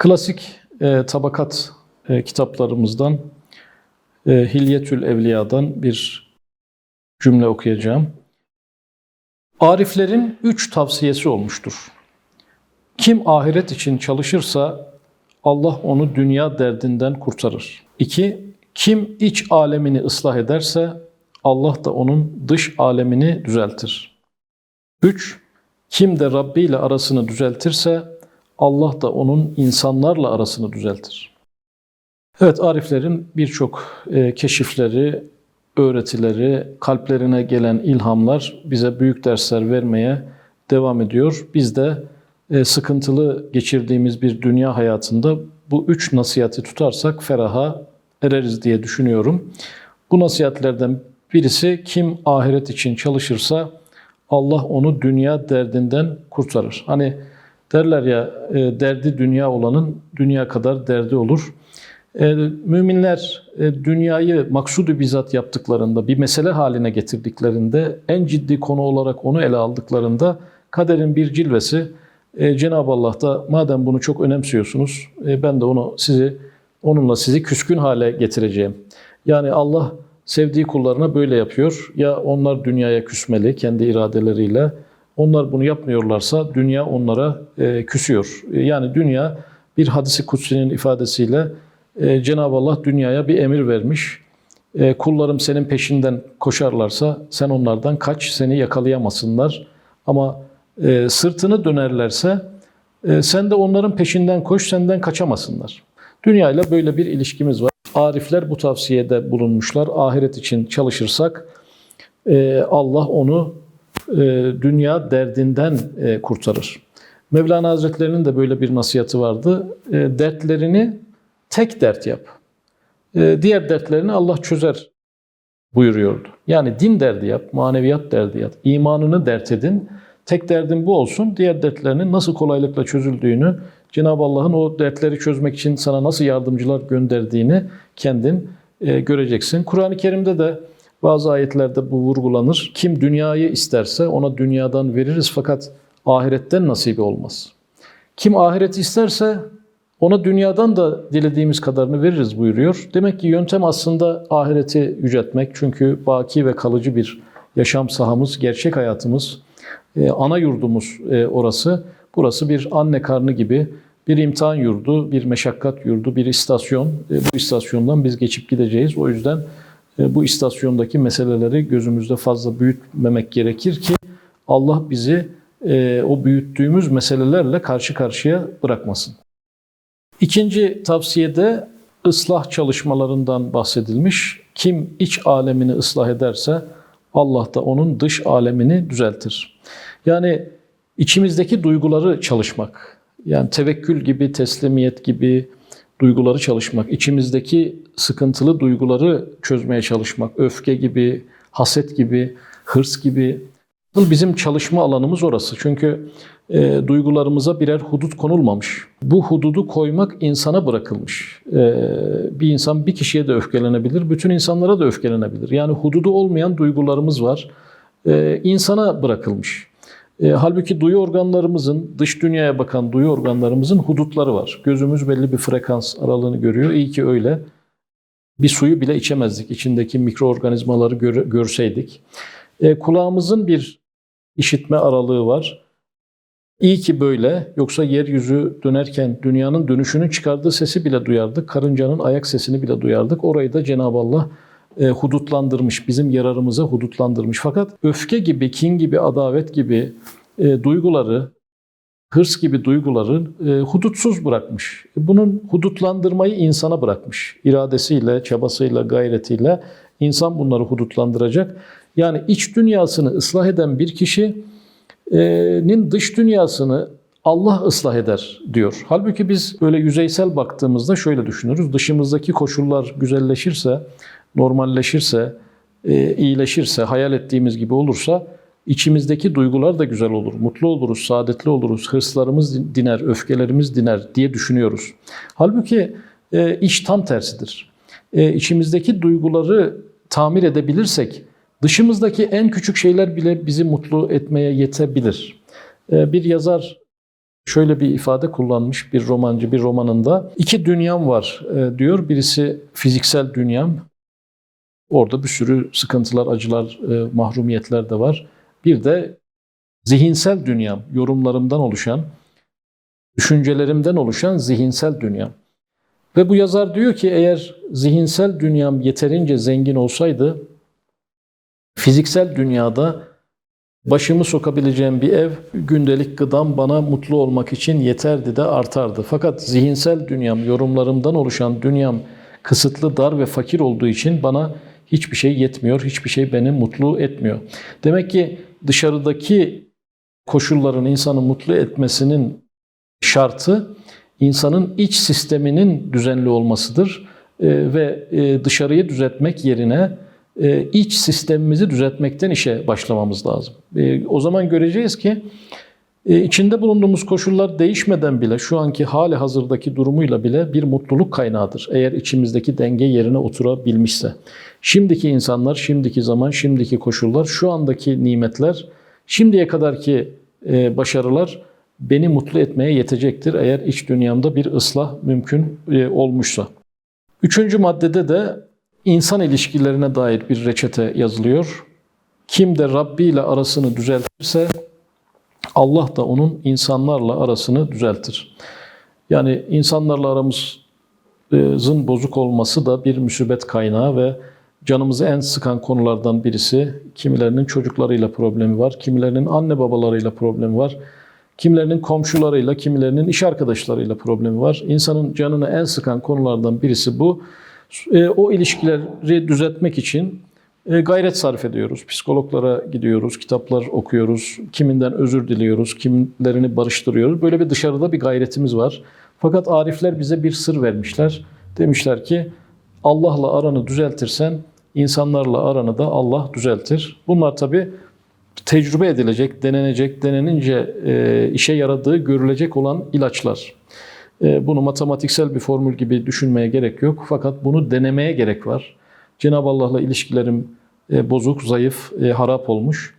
Klasik e, tabakat e, kitaplarımızdan e, Hilyetül Evliya'dan bir cümle okuyacağım. Ariflerin üç tavsiyesi olmuştur. Kim ahiret için çalışırsa Allah onu dünya derdinden kurtarır. İki, kim iç alemini ıslah ederse Allah da onun dış alemini düzeltir. Üç, kim de Rabbi ile arasını düzeltirse Allah da onun insanlarla arasını düzeltir. Evet, Ariflerin birçok e, keşifleri, öğretileri, kalplerine gelen ilhamlar bize büyük dersler vermeye devam ediyor. Biz de e, sıkıntılı geçirdiğimiz bir dünya hayatında bu üç nasihati tutarsak feraha ereriz diye düşünüyorum. Bu nasihatlerden birisi kim ahiret için çalışırsa Allah onu dünya derdinden kurtarır. Hani derler ya e, derdi dünya olanın dünya kadar derdi olur. E, müminler e, dünyayı maksudu bizzat yaptıklarında, bir mesele haline getirdiklerinde, en ciddi konu olarak onu ele aldıklarında kaderin bir cilvesi e, Cenab-ı Allah da madem bunu çok önemsiyorsunuz, e, ben de onu sizi onunla sizi küskün hale getireceğim. Yani Allah sevdiği kullarına böyle yapıyor. Ya onlar dünyaya küsmeli kendi iradeleriyle. Onlar bunu yapmıyorlarsa dünya onlara e, küsüyor. E, yani dünya bir hadisi kutsinin ifadesiyle e, Cenab-ı Allah dünyaya bir emir vermiş. E, kullarım senin peşinden koşarlarsa sen onlardan kaç, seni yakalayamasınlar. Ama e, sırtını dönerlerse e, sen de onların peşinden koş, senden kaçamasınlar. Dünyayla böyle bir ilişkimiz var. Arifler bu tavsiyede bulunmuşlar. Ahiret için çalışırsak e, Allah onu dünya derdinden e, kurtarır. Mevlana Hazretlerinin de böyle bir nasihatı vardı. E, dertlerini tek dert yap. E, diğer dertlerini Allah çözer buyuruyordu. Yani din derdi yap, maneviyat derdi yap, imanını dert edin. Tek derdin bu olsun. Diğer dertlerinin nasıl kolaylıkla çözüldüğünü, Cenab-ı Allah'ın o dertleri çözmek için sana nasıl yardımcılar gönderdiğini kendin e, göreceksin. Kur'an-ı Kerim'de de bazı ayetlerde bu vurgulanır. Kim dünyayı isterse ona dünyadan veririz fakat ahiretten nasibi olmaz. Kim ahireti isterse ona dünyadan da dilediğimiz kadarını veririz buyuruyor. Demek ki yöntem aslında ahireti yüceltmek. Çünkü baki ve kalıcı bir yaşam sahamız, gerçek hayatımız, e, ana yurdumuz e, orası. Burası bir anne karnı gibi bir imtihan yurdu, bir meşakkat yurdu, bir istasyon. E, bu istasyondan biz geçip gideceğiz. O yüzden bu istasyondaki meseleleri gözümüzde fazla büyütmemek gerekir ki Allah bizi e, o büyüttüğümüz meselelerle karşı karşıya bırakmasın. İkinci tavsiyede ıslah çalışmalarından bahsedilmiş. Kim iç alemini ıslah ederse Allah da onun dış alemini düzeltir. Yani içimizdeki duyguları çalışmak, yani tevekkül gibi, teslimiyet gibi duyguları çalışmak, içimizdeki sıkıntılı duyguları çözmeye çalışmak, öfke gibi, haset gibi, hırs gibi. Bizim çalışma alanımız orası. Çünkü e, duygularımıza birer hudut konulmamış. Bu hududu koymak insana bırakılmış. E, bir insan bir kişiye de öfkelenebilir, bütün insanlara da öfkelenebilir. Yani hududu olmayan duygularımız var. E, insana bırakılmış. E, halbuki duyu organlarımızın, dış dünyaya bakan duyu organlarımızın hudutları var. Gözümüz belli bir frekans aralığını görüyor. İyi ki öyle. Bir suyu bile içemezdik içindeki mikroorganizmaları gör, görseydik. E, kulağımızın bir işitme aralığı var. İyi ki böyle. Yoksa yeryüzü dönerken dünyanın dönüşünün çıkardığı sesi bile duyardık. Karıncanın ayak sesini bile duyardık. Orayı da Cenab-ı Allah e, hudutlandırmış, bizim yararımıza hudutlandırmış. Fakat öfke gibi, kin gibi, adavet gibi e, duyguları, hırs gibi duyguları e, hudutsuz bırakmış. Bunun hudutlandırmayı insana bırakmış. İradesiyle, çabasıyla, gayretiyle insan bunları hudutlandıracak. Yani iç dünyasını ıslah eden bir kişinin dış dünyasını Allah ıslah eder diyor. Halbuki biz böyle yüzeysel baktığımızda şöyle düşünürüz. Dışımızdaki koşullar güzelleşirse, normalleşirse, e, iyileşirse, hayal ettiğimiz gibi olursa içimizdeki duygular da güzel olur. Mutlu oluruz, saadetli oluruz, hırslarımız diner, öfkelerimiz diner diye düşünüyoruz. Halbuki e, iş tam tersidir. E, içimizdeki duyguları tamir edebilirsek dışımızdaki en küçük şeyler bile bizi mutlu etmeye yetebilir. Bir yazar şöyle bir ifade kullanmış bir romancı bir romanında. İki dünyam var diyor. Birisi fiziksel dünyam. Orada bir sürü sıkıntılar, acılar, e, mahrumiyetler de var. Bir de zihinsel dünyam, yorumlarımdan oluşan, düşüncelerimden oluşan zihinsel dünyam. Ve bu yazar diyor ki eğer zihinsel dünyam yeterince zengin olsaydı fiziksel dünyada başımı sokabileceğim bir ev, gündelik gıdam bana mutlu olmak için yeterdi de artardı. Fakat zihinsel dünyam, yorumlarımdan oluşan dünyam kısıtlı, dar ve fakir olduğu için bana hiçbir şey yetmiyor, hiçbir şey beni mutlu etmiyor. Demek ki dışarıdaki koşulların insanı mutlu etmesinin şartı insanın iç sisteminin düzenli olmasıdır Ee, ve e, dışarıyı düzeltmek yerine e, iç sistemimizi düzeltmekten işe başlamamız lazım. E, O zaman göreceğiz ki e, içinde bulunduğumuz koşullar değişmeden bile şu anki hali hazırdaki durumuyla bile bir mutluluk kaynağıdır. Eğer içimizdeki denge yerine oturabilmişse. Şimdiki insanlar, şimdiki zaman, şimdiki koşullar, şu andaki nimetler, şimdiye kadarki e, başarılar beni mutlu etmeye yetecektir eğer iç dünyamda bir ıslah mümkün e, olmuşsa. Üçüncü maddede de insan ilişkilerine dair bir reçete yazılıyor. Kim de Rabbi ile arasını düzeltirse Allah da onun insanlarla arasını düzeltir. Yani insanlarla aramızın bozuk olması da bir musibet kaynağı ve canımızı en sıkan konulardan birisi. Kimilerinin çocuklarıyla problemi var, kimilerinin anne babalarıyla problemi var. Kimilerinin komşularıyla, kimilerinin iş arkadaşlarıyla problemi var. İnsanın canını en sıkan konulardan birisi bu. E, o ilişkileri düzeltmek için gayret sarf ediyoruz. Psikologlara gidiyoruz, kitaplar okuyoruz, kiminden özür diliyoruz, kimilerini barıştırıyoruz. Böyle bir dışarıda bir gayretimiz var. Fakat arifler bize bir sır vermişler. Demişler ki Allah'la aranı düzeltirsen insanlarla aranı da Allah düzeltir. Bunlar tabi tecrübe edilecek, denenecek, denenince e, işe yaradığı görülecek olan ilaçlar. E, bunu matematiksel bir formül gibi düşünmeye gerek yok. Fakat bunu denemeye gerek var. Cenab-ı Allah'la ilişkilerim e, bozuk, zayıf, e, harap olmuş.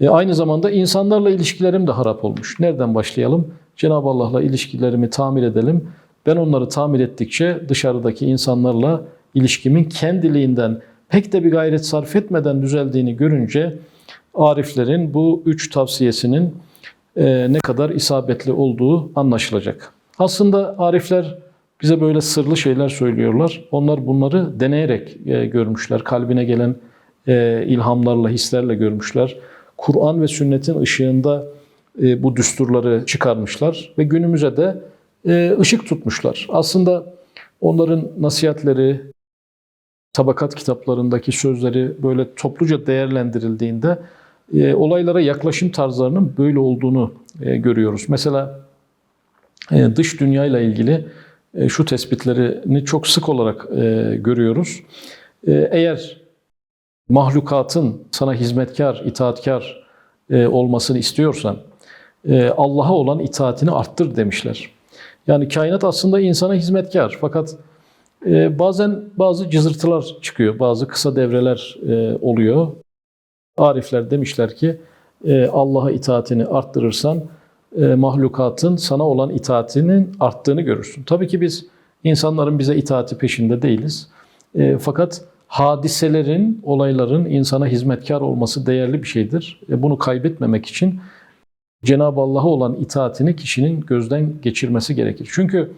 E, aynı zamanda insanlarla ilişkilerim de harap olmuş. Nereden başlayalım? Cenab-ı Allah'la ilişkilerimi tamir edelim. Ben onları tamir ettikçe dışarıdaki insanlarla ilişkimin kendiliğinden pek de bir gayret sarf etmeden düzeldiğini görünce Ariflerin bu üç tavsiyesinin ne kadar isabetli olduğu anlaşılacak. Aslında Arifler bize böyle sırlı şeyler söylüyorlar. Onlar bunları deneyerek e, görmüşler. Kalbine gelen e, ilhamlarla, hislerle görmüşler. Kur'an ve sünnetin ışığında e, bu düsturları çıkarmışlar ve günümüze de e, ışık tutmuşlar. Aslında onların nasihatleri, tabakat kitaplarındaki sözleri böyle topluca değerlendirildiğinde e, olaylara yaklaşım tarzlarının böyle olduğunu e, görüyoruz. Mesela e, dış dünyayla ilgili şu tespitlerini çok sık olarak e, görüyoruz. E, eğer mahlukatın sana hizmetkar, itaatkar e, olmasını istiyorsan e, Allah'a olan itaatini arttır demişler. Yani kainat aslında insana hizmetkar fakat e, bazen bazı cızırtılar çıkıyor, bazı kısa devreler e, oluyor. Arifler demişler ki e, Allah'a itaatini arttırırsan e, mahlukatın sana olan itaatinin arttığını görürsün. Tabii ki biz insanların bize itaati peşinde değiliz. E, fakat hadiselerin, olayların insana hizmetkar olması değerli bir şeydir. E, bunu kaybetmemek için Cenab-ı Allah'a olan itaatini kişinin gözden geçirmesi gerekir. Çünkü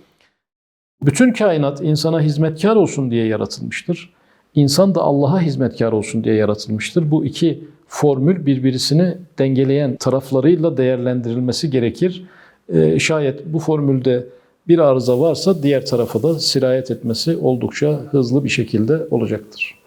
bütün kainat insana hizmetkar olsun diye yaratılmıştır. İnsan da Allah'a hizmetkar olsun diye yaratılmıştır. Bu iki formül birbirisini dengeleyen taraflarıyla değerlendirilmesi gerekir. Ee, şayet bu formülde bir arıza varsa diğer tarafa da sirayet etmesi oldukça hızlı bir şekilde olacaktır.